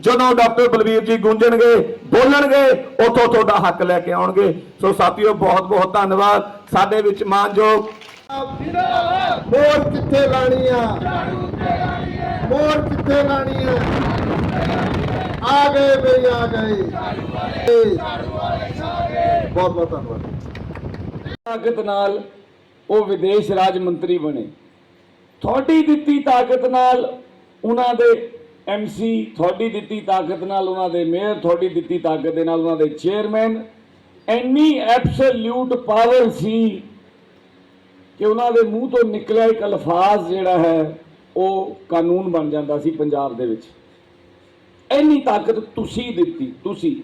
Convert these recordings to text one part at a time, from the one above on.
ਜਦੋਂ ਡਾਕਟਰ ਬਲਵੀਰ ਜੀ ਗੂੰਜਣਗੇ ਬੋਲਣਗੇ ਉਥੋਂ ਤੁਹਾਡਾ ਹੱਕ ਲੈ ਕੇ ਆਉਣਗੇ। ਸੋ ਸਾਥੀਓ ਬਹੁਤ ਬਹੁਤ ਧੰਨਵਾਦ। ਸਾਡੇ ਵਿੱਚ ਮਾਨਯੋਗ ਮੋਰ ਕਿੱਥੇ ਲਾਣੀ ਆ ਮੋਰ ਕਿੱਥੇ ਲਾਣੀ ਆ ਆ ਗਏ ਬਈ ਆ ਗਏ। ਬਹੁਤ ਬਹੁਤ ਧੰਨਵਾਦ। ਤਾਕਤ ਨਾਲ ਉਹ ਵਿਦੇਸ਼ ਰਾਜ ਮੰਤਰੀ ਬਣੇ। ਤੁਹਾਡੀ ਦਿੱਤੀ ਤਾਕਤ ਨਾਲ ਉਹਨਾਂ ਦੇ ਐਮਸੀ ਤੁਹਾਡੀ ਦਿੱਤੀ ਤਾਕਤ ਨਾਲ ਉਹਨਾਂ ਦੇ ਮੇਅਰ, ਤੁਹਾਡੀ ਦਿੱਤੀ ਤਾਕਤ ਦੇ ਨਾਲ ਉਹਨਾਂ ਦੇ ਚੇਅਰਮੈਨ। ਇੰਨੀ ਐਬਸੋਲੂਟ ਪਾਵਰ ਸੀ ਕਿ ਉਹਨਾਂ ਦੇ ਮੂੰਹ ਤੋਂ ਨਿਕਲਿਆ ਇੱਕ ਅਲਫਾਜ਼ ਜਿਹੜਾ ਹੈ, ਉਹ ਕਾਨੂੰਨ ਬਣ ਜਾਂਦਾ ਸੀ ਪੰਜਾਬ ਦੇ ਵਿੱਚ। ਇੰਨੀ ਤਾਕਤ ਤੁਸੀਂ ਦਿੱਤੀ, ਤੁਸੀਂ।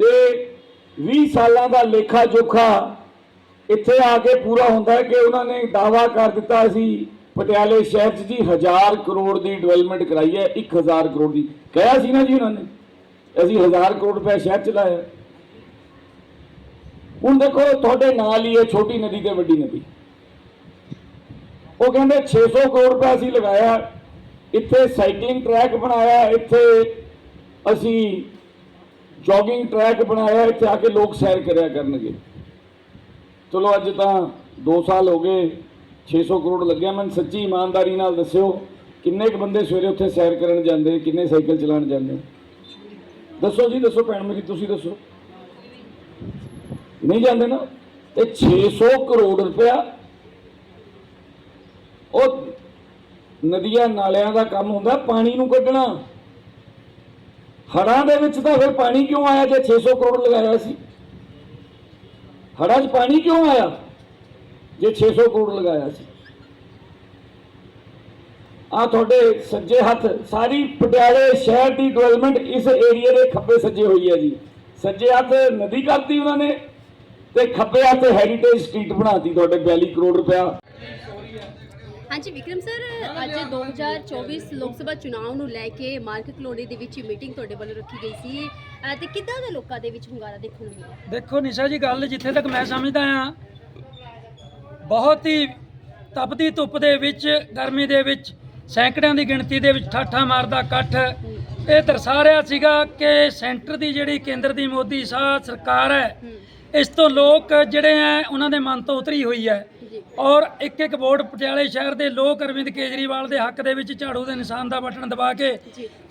ਤੇ 20 ਸਾਲਾਂ ਦਾ ਲੇਖਾ ਜੋਖਾ ਇੱਥੇ ਆ ਕੇ ਪੂਰਾ ਹੁੰਦਾ ਹੈ ਕਿ ਉਹਨਾਂ ਨੇ ਦਾਵਾ ਕਰ ਦਿੱਤਾ ਸੀ ਪਟਿਆਲੇ ਸ਼ਹਿਰ 'ਚ ਜੀ 1000 ਕਰੋੜ ਦੀ ਡਿਵੈਲਪਮੈਂਟ ਕਰਾਈ ਹੈ 1000 ਕਰੋੜ ਦੀ। ਕਿਹਾ ਸੀ ਨਾ ਜੀ ਉਹਨਾਂ ਨੇ, ਅਸੀਂ 1000 ਕਰੋੜ ਰੁਪਏ ਸ਼ਹਿਰ ਚ ਲਾਇਆ। ਹੁਣ ਦੇਖੋ, ਤੁਹਾਡੇ ਨਾਲ ਹੀ ਹੈ ਛੋਟੀ ਨਦੀ ਤੇ ਵੱਡੀ ਨਦੀ। ਉਹ ਕਹਿੰਦੇ 600 ਕਰੋੜ ਰੁਪਏ ਅਸੀਂ ਲਗਾਇਆ, ਇੱਥੇ ਸਾਈਕਲਿੰਗ ਟਰੈਕ ਬਣਾਇਆ, ਇੱਥੇ ਅਸੀਂ ਜੋਗਿੰਗ ਟਰੈਕ ਬਣਾਇਆ, ਇੱਥੇ ਆ ਕੇ ਲੋਕ ਸੈਰ ਕਰਿਆ ਕਰਨਗੇ। ਚਲੋ ਅੱਜ ਤਾਂ 2 ਸਾਲ ਹੋ ਗਏ 600 ਕਰੋੜ ਲੱਗਿਆ। ਮੈਨੂੰ ਸੱਚੀ ਇਮਾਨਦਾਰੀ ਨਾਲ ਦੱਸਿਓ, ਕਿੰਨੇ ਕੁ ਬੰਦੇ ਸਵੇਰੇ ਉੱਥੇ ਸੈਰ ਕਰਨ ਜਾਂਦੇ, ਕਿੰਨੇ ਸਾਈਕਲ ਚਲਾਉਣ ਜਾਂਦੇ? ਦੱਸੋ ਜੀ, ਦੱਸੋ ਭੈਣ ਮੇਰੀ, ਤੁਸੀਂ ਦੱਸੋ। ਨਹੀਂ ਜਾਂਦੇ ਨਾ? ਤੇ 600 ਕਰੋੜ ਰੁਪਇਆ ਉਹ ਨਦੀਆਂ ਨਾਲਿਆਂ ਦਾ ਕੰਮ ਹੁੰਦਾ, ਪਾਣੀ ਨੂੰ ਕੱਢਣਾ। ਹੜਾਂ ਦੇ ਵਿੱਚ ਤਾਂ ਫਿਰ ਪਾਣੀ ਕਿਉਂ ਆਇਆ ਜੇ 600 ਕਰੋੜ ਲਗਾਇਆ ਸੀ? ਹੜਾਂ 'ਚ ਪਾਣੀ ਕਿਉਂ ਆਇਆ? ਜੇ 600 ਕਰੋੜ ਲਗਾਇਆ ਸੀ। ਆ ਤੁਹਾਡੇ ਸੱਜੇ ਹੱਥ ਸਾਰੀ ਪਟਿਆਲੇ ਸ਼ਹਿਰ ਦੀ ਡਿਵੈਲਪਮੈਂਟ ਇਸ ਏਰੀਆ ਦੇ ਖੱਬੇ ਸੱਜੇ ਹੋਈ ਹੈ ਜੀ। ਸੱਜੇ ਹੱਥ ਨਦੀ ਕਰਤੀ ਉਹਨਾਂ ਨੇ ਤੇ ਖੱਬੇ ਹੱਥ ਹੈਰੀਟੇਜ ਸਟਰੀਟ ਬਣਾਤੀ ਤੁਹਾਡੇ 42 ਕਰੋੜ ਰੁਪਇਆ। ਹਾਂਜੀ ਵਿਕਰਮ ਸਰ ਅੱਜ 2024 ਲੋਕ ਸਭਾ ਚੁਣਾਵ ਨੂੰ ਲੈ ਕੇ ਮਾਰਕੀਟ ਕਲੋਨੀ ਦੇ ਵਿੱਚ ਮੀਟਿੰਗ ਤੁਹਾਡੇ ਵੱਲੋਂ ਰੱਖੀ ਗਈ ਸੀ। ਤੇ ਕਿੱਦਾਂ ਦਾ ਲੋਕਾਂ ਦੇ ਵਿੱਚ ਹੁੰਗਾਰਾ ਦੇਖਣ ਨੂੰ ਮਿਲਿਆ? ਦੇਖੋ ਨਿਸ਼ਾ ਜੀ ਗੱਲ ਜਿੱਥੇ ਤੱਕ ਮੈਂ ਸਮਝਦਾ ਆ ਬਹੁਤ ਹੀ ਤਪਦੀ ਧੁੱਪ ਦੇ ਵਿੱਚ ਗਰਮੀ ਦੇ ਵਿੱਚ ਸੈਂਕੜਿਆਂ ਦੀ ਗਿਣਤੀ ਦੇ ਵਿੱਚ ਠਾਠਾ ਮਾਰਦਾ ਇਕੱਠ। ਇਹ ਦਰਸਾ ਰਿਹਾ ਸੀਗਾ ਕਿ ਸੈਂਟਰ ਦੀ ਜਿਹੜੀ ਕੇਂਦਰ ਦੀ ਮੋਦੀ ਸਾਹ ਸਰਕਾਰ ਹੈ ਇਸ ਤੋਂ ਲੋਕ ਜਿਹੜੇ ਆ ਉਹਨਾਂ ਦੇ ਮਨ ਤੋਂ ਉਤਰੀ ਹੋਈ ਹੈ। ਔਰ ਇੱਕ ਇੱਕ ਵੋਟ ਪਟਿਆਲੇ ਸ਼ਹਿਰ ਦੇ ਲੋਕ ਅਰਵਿੰਦ ਕੇਜਰੀਵਾਲ ਦੇ ਹੱਕ ਦੇ ਵਿੱਚ ਝਾੜੂ ਦੇ ਨਿਸ਼ਾਨ ਦਾ ਬਟਨ ਦਬਾ ਕੇ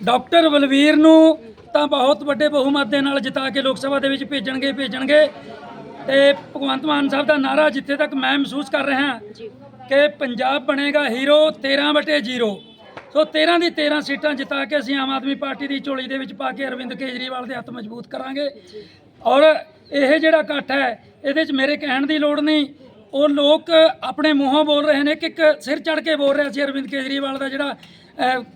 ਡਾਕਟਰ ਬਲਵੀਰ ਨੂੰ ਤਾਂ ਬਹੁਤ ਵੱਡੇ ਬਹੁਮਤ ਦੇ ਨਾਲ ਜਿਤਾ ਕੇ ਲੋਕ ਸਭਾ ਦੇ ਵਿੱਚ ਭੇਜਣਗੇ ਭੇਜਣਗੇ। ਤੇ ਭਗਵੰਤ ਮਾਨ ਸਾਹਿਬ ਦਾ ਨਾਰਾ ਜਿੱਥੇ ਤੱਕ ਮੈਂ ਮਹਿਸੂਸ ਕਰ ਰਿਹਾ ਕਿ ਪੰਜਾਬ ਬਣੇਗਾ ਹੀਰੋ 13 ਬਟੇ 0 ਸੋ 13 ਦੀ 13 ਸੀਟਾਂ ਜਿਤਾ ਕੇ ਅਸੀਂ ਆਮ ਆਦਮੀ ਪਾਰਟੀ ਦੀ ਝੋਲੀ ਦੇ ਵਿੱਚ ਪਾ ਕੇ ਅਰਵਿੰਦ ਕੇਜਰੀਵਾਲ ਦੇ ਹੱਥ ਮਜ਼ਬੂਤ ਕਰਾਂਗੇ। ਔਰ ਇਹ ਜਿਹੜਾ ਇਕੱਠ ਹੈ ਇਹਦੇ 'ਚ ਮੇਰੇ ਕਹਿਣ ਦੀ ਲੋੜ ਨਹੀਂ। ਉਹ ਲੋਕ ਆਪਣੇ ਮੂੰਹੋਂ ਬੋਲ ਰਹੇ ਨੇ ਕਿ ਇੱਕ ਸਿਰ ਚੜ ਕੇ ਬੋਲ ਰਿਹਾ ਸੀ ਅਰਵਿੰਦ ਕੇਜਰੀਵਾਲ ਦਾ ਜਿਹੜਾ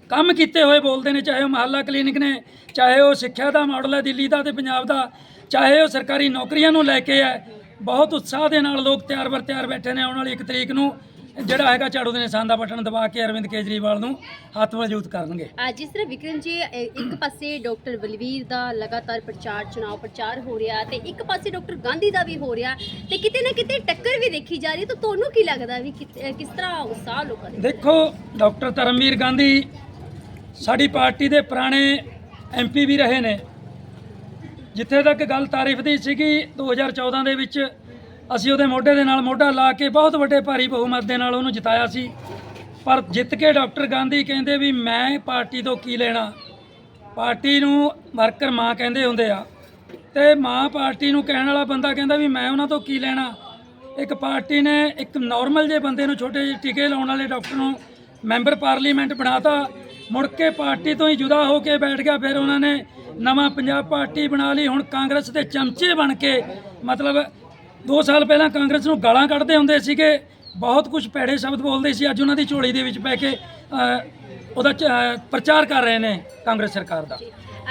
ਕੰਮ ਕੀਤੇ ਹੋਏ ਬੋਲਦੇ ਨੇ, ਚਾਹੇ ਉਹ ਮਹੱਲਾ ਕਲੀਨਿਕ ਨੇ, ਚਾਹੇ ਉਹ ਸਿੱਖਿਆ ਦਾ ਮਾਡਲ ਹੈ, ਦਿੱਲੀ ਦਾ ਤੇ ਪੰਜਾਬ ਦਾ, ਚਾਹੇ ਉਹ ਸਰਕਾਰੀ ਨੌਕਰੀਆਂ ਨੂੰ ਲੈ ਕੇ ਹੈ, ਬਹੁਤ ਉਤਸ਼ਾਹ ਦੇ ਨਾਲ ਲੋਕ ਤਿਆਰ ਬਰ ਤਿਆਰ ਬੈਠੇ ਨੇ ਆਉਣ ਵਾਲੀ ਇੱਕ ਤਰੀਕ ਨੂੰ। ਜਿਹੜਾ ਹੈਗਾ ਝਾੜੂ ਦੇ ਨਿਸ਼ਾਨ ਦਾ ਬਟਨ ਦਬਾ ਕੇ ਅਰਵਿੰਦ ਕੇਜਰੀਵਾਲ ਨੂੰ ਹੱਥ ਮਜ਼ਬੂਤ ਕਰਨਗੇ। ਅਹ ਜਿਸ ਤਰ੍ਹਾਂ ਵਿਕਰਮ ਜੀ ਇੱਕ ਪਾਸੇ ਡਾਕਟਰ ਬਲਵੀਰ ਦਾ ਲਗਾਤਾਰ ਪ੍ਰਚਾਰ ਚੁਣਾਵ ਪ੍ਰਚਾਰ ਹੋ ਰਿਹਾ ਤੇ ਇੱਕ ਪਾਸੇ ਡਾਕਟਰ ਗਾਂਧੀ ਦਾ ਵੀ ਹੋ ਰਿਹਾ ਤੇ ਕਿਤੇ ਨਾ ਕਿਤੇ ਟੱਕਰ ਵੀ ਦੇਖੀ ਜਾ ਰਹੀ ਹੈ। ਤਾਂ ਤੁਹਾਨੂੰ ਕੀ ਲੱਗਦਾ ਵੀ ਕਿ- ਕਿਸ ਤਰ੍ਹਾਂ ਉਤਸ਼ਾਹ ਲੋਕਾਂ ਦੇ? ਦੇਖੋ ਡਾਕਟਰ ਧਰਮਵੀਰ ਗਾਂਧੀ ਸਾਡੀ ਪਾਰਟੀ ਦੇ ਪੁਰਾਣੇ ਐਮਪੀ ਵੀ ਰਹੇ ਨੇ। ਜਿੱਥੇ ਤੱਕ ਗੱਲ ਤਾਰੀਫ ਦੀ ਸੀਗੀ 2014 ਦੇ ਵਿੱਚ ਅਸੀਂ ਉਹਦੇ ਮੋਢੇ ਦੇ ਨਾਲ ਮੋਢਾ ਲਾ ਕੇ ਬਹੁਤ ਵੱਡੇ ਭਾਰੀ ਬਹੁਮਤ ਦੇ ਨਾਲ ਉਹਨੂੰ ਜਿਤਾਇਆ ਸੀ। ਪਰ ਜਿੱਤ ਕੇ ਡਾਕਟਰ ਗਾਂਧੀ ਕਹਿੰਦੇ ਵੀ ਮੈਂ ਪਾਰਟੀ ਤੋਂ ਕੀ ਲੈਣਾ? ਪਾਰਟੀ ਨੂੰ ਵਰਕਰ ਮਾਂ ਕਹਿੰਦੇ ਹੁੰਦੇ ਆ। ਤੇ ਮਾਂ ਪਾਰਟੀ ਨੂੰ ਕਹਿਣ ਵਾਲਾ ਬੰਦਾ ਕਹਿੰਦਾ ਵੀ ਮੈਂ ਉਹਨਾਂ ਤੋਂ ਕੀ ਲੈਣਾ? ਇੱਕ ਪਾਰਟੀ ਨੇ ਇੱਕ ਨਾਰਮਲ ਜਿਹੇ ਬੰਦੇ ਨੂੰ ਛੋਟੇ ਜਿਹੇ ਟੀਕੇ ਲਾਉਣ ਵਾਲੇ ਡਾਕਟਰ ਨੂੰ ਮੈਂਬਰ ਪਾਰਲੀਮੈਂਟ ਬਣਾਤਾ। ਮੁੜ ਕੇ ਪਾਰਟੀ ਤੋਂ ਹੀ ਜੁਦਾ ਹੋ ਕੇ ਬੈਠ ਗਿਆ, ਫਿਰ ਉਹਨਾਂ ਨੇ ਨਵਾਂ ਪੰਜਾਬ ਪਾਰਟੀ ਬਣਾ ਲਈ। ਹੁਣ ਕਾਂਗਰਸ ਦੇ ਚਮਚੇ ਬਣ ਕੇ ਮਤਲਬ 2 ਸਾਲ ਪਹਿਲਾਂ ਕਾਂਗਰਸ ਨੂੰ ਗਾਲਾਂ ਕੱਢਦੇ ਹੁੰਦੇ ਸੀਗੇ ਬਹੁਤ ਕੁਝ ਭੈੜੇ ਸ਼ਬਦ ਬੋਲਦੇ ਸੀ ਅੱਜ ਉਹਨਾਂ ਦੀ ਝੋਲੀ ਦੇ ਵਿੱਚ ਪੈ ਕੇ ਉਹਦਾ ਪ੍ਰਚਾਰ ਕਰ ਰਹੇ ਨੇ ਕਾਂਗਰਸ ਸਰਕਾਰ ਦਾ।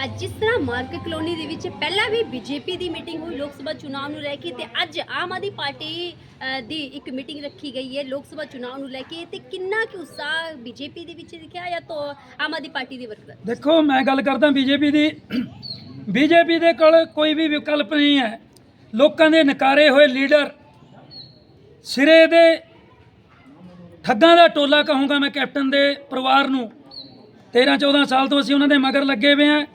ਅੱਜ ਜਿਸ ਤਰ੍ਹਾਂ ਮਾਰਕੀਟ ਕਲੋਨੀ ਦੇ ਵਿੱਚ ਪਹਿਲਾਂ ਵੀ ਬੀਜੇਪੀ ਦੀ ਮੀਟਿੰਗ ਹੋਈ ਲੋਕ ਸਭਾ ਚੁਣਾਵ ਨੂੰ ਲੈ ਕੇ ਤੇ ਅੱਜ ਆਮ ਆਦਮੀ ਪਾਰਟੀ ਦੀ ਇੱਕ ਮੀਟਿੰਗ ਰੱਖੀ ਗਈ ਹੈ ਲੋਕ ਸਭਾ ਚੁਣਾਵ ਨੂੰ ਲੈ ਕੇ ਤੇ ਕਿੰਨਾ ਕਿ ਉਤਸ਼ਾਹ ਬੀਜੇਪੀ ਦੇ ਵਿੱਚ ਦਿਖਿਆ ਜਾਂ ਤਾਂ ਆਮ ਆਦਮੀ ਪਾਰਟੀ ਦੇ ਵਰਕਰ ਦੇਖੋ ਮੈਂ ਗੱਲ ਕਰਦਾ ਬੀਜੇਪੀ ਦੀ। ਬੀਜੇਪੀ ਦੇ ਕੋਲ ਕੋਈ ਵੀ ਵਿਕਲਪ ਨਹੀਂ ਹੈ। ਲੋਕਾਂ ਦੇ ਨਕਾਰੇ ਹੋਏ ਲੀਡਰ ਸਿਰੇ ਦੇ ਠੱਗਾਂ ਦਾ ਟੋਲਾ ਕਹੂੰਗਾ ਮੈਂ ਕੈਪਟਨ ਦੇ ਪਰਿਵਾਰ ਨੂੰ। 13 14 ਸਾਲ ਤੋਂ ਅਸੀਂ ਉਹਨਾਂ ਦੇ ਮਗਰ ਲੱਗੇ ਹੋਏ ਹਾਂ।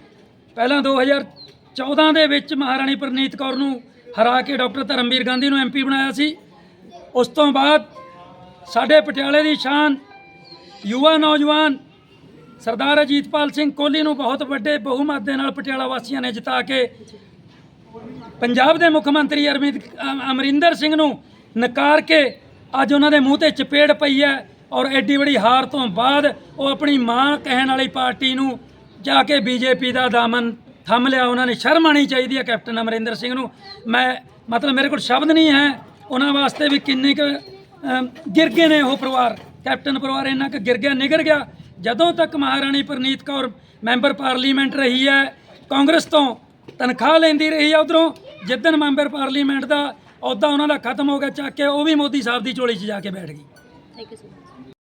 ਪਹਿਲਾਂ 2014 ਦੇ ਵਿੱਚ ਮਹਾਰਾਣੀ ਪ੍ਰਨੀਤ ਕੌਰ ਨੂੰ ਹਰਾ ਕੇ ਡਾਕਟਰ ਧਰਮਵੀਰ ਗਾਂਧੀ ਨੂੰ ਐਮਪੀ ਬਣਾਇਆ ਸੀ। ਉਸ ਤੋਂ ਬਾਅਦ ਸਾਡੇ ਪਟਿਆਲੇ ਦੀ ਸ਼ਾਨ ਯੁਵਾ ਨੌਜਵਾਨ ਸਰਦਾਰ ਅਜੀਤਪਾਲ ਸਿੰਘ ਕੋਹਲੀ ਨੂੰ ਬਹੁਤ ਵੱਡੇ ਬਹੁਮਤ ਦੇ ਨਾਲ ਪਟਿਆਲਾ ਵਾਸੀਆਂ ਨੇ ਜਿਤਾ ਕੇ ਪੰਜਾਬ ਦੇ ਮੁੱਖ ਮੰਤਰੀ ਅਰਵਿੰਦ ਅਮਰਿੰਦਰ ਸਿੰਘ ਨੂੰ ਨਕਾਰ ਕੇ ਅੱਜ ਉਹਨਾਂ ਦੇ ਮੂੰਹ ਤੇ ਚਪੇੜ ਪਈ ਹੈ ਔਰ ਐਡੀ ਬੜੀ ਹਾਰ ਤੋਂ ਬਾਅਦ ਉਹ ਆਪਣੀ ਮਾਂ ਕਹਿਣ ਵਾਲੀ ਪਾਰਟੀ ਨੂੰ ਜਾ ਕੇ ਬੀਜੇਪੀ ਦਾ ਦਾਮਨ ਥੰਮ ਲਿਆ। ਉਹਨਾਂ ਨੇ ਸ਼ਰਮ ਆਣੀ ਚਾਹੀਦੀ ਹੈ ਕੈਪਟਨ ਅਮਰਿੰਦਰ ਸਿੰਘ ਨੂੰ। ਮੈਂ ਮਤਲਬ ਮੇਰੇ ਕੋਲ ਸ਼ਬਦ ਨਹੀਂ ਹੈ। ਉਹਨਾਂ ਵਾਸਤੇ ਵੀ ਕਿੰਨੇ ਕੁ ਗਿਰ ਗਏ ਨੇ ਉਹ ਪਰਿਵਾਰ। ਕੈਪਟਨ ਪਰਿਵਾਰ ਇੰਨਾ ਕੁ ਗਿਰ ਗਿਆ, ਨਿਗਰ ਗਿਆ। ਜਦੋਂ ਤੱਕ ਮਹਾਰਾਣੀ ਪ੍ਰਨੀਤ ਕੌਰ ਮੈਂਬਰ ਪਾਰਲੀਮੈਂਟ ਰਹੀ ਹੈ, ਕਾਂਗਰਸ ਤੋਂ ਤਨਖਾਹ ਲੈਂਦੀ ਰਹੀ ਹੈ ਉਧਰੋਂ। ਜਿੱਦਣ ਮੈਂਬਰ ਪਾਰਲੀਮੈਂਟ ਦਾ ਅਹੁਦਾ ਉਹਨਾਂ ਦਾ ਖਤਮ ਹੋ ਗਿਆ, ਚੱਕ ਕੇ ਉਹ ਵੀ ਮੋਦੀ ਸਾਹਿਬ ਦੀ ਝੋਲੀ 'ਚ ਜਾ ਕੇ ਬੈਠ ਗਈ। Thank you so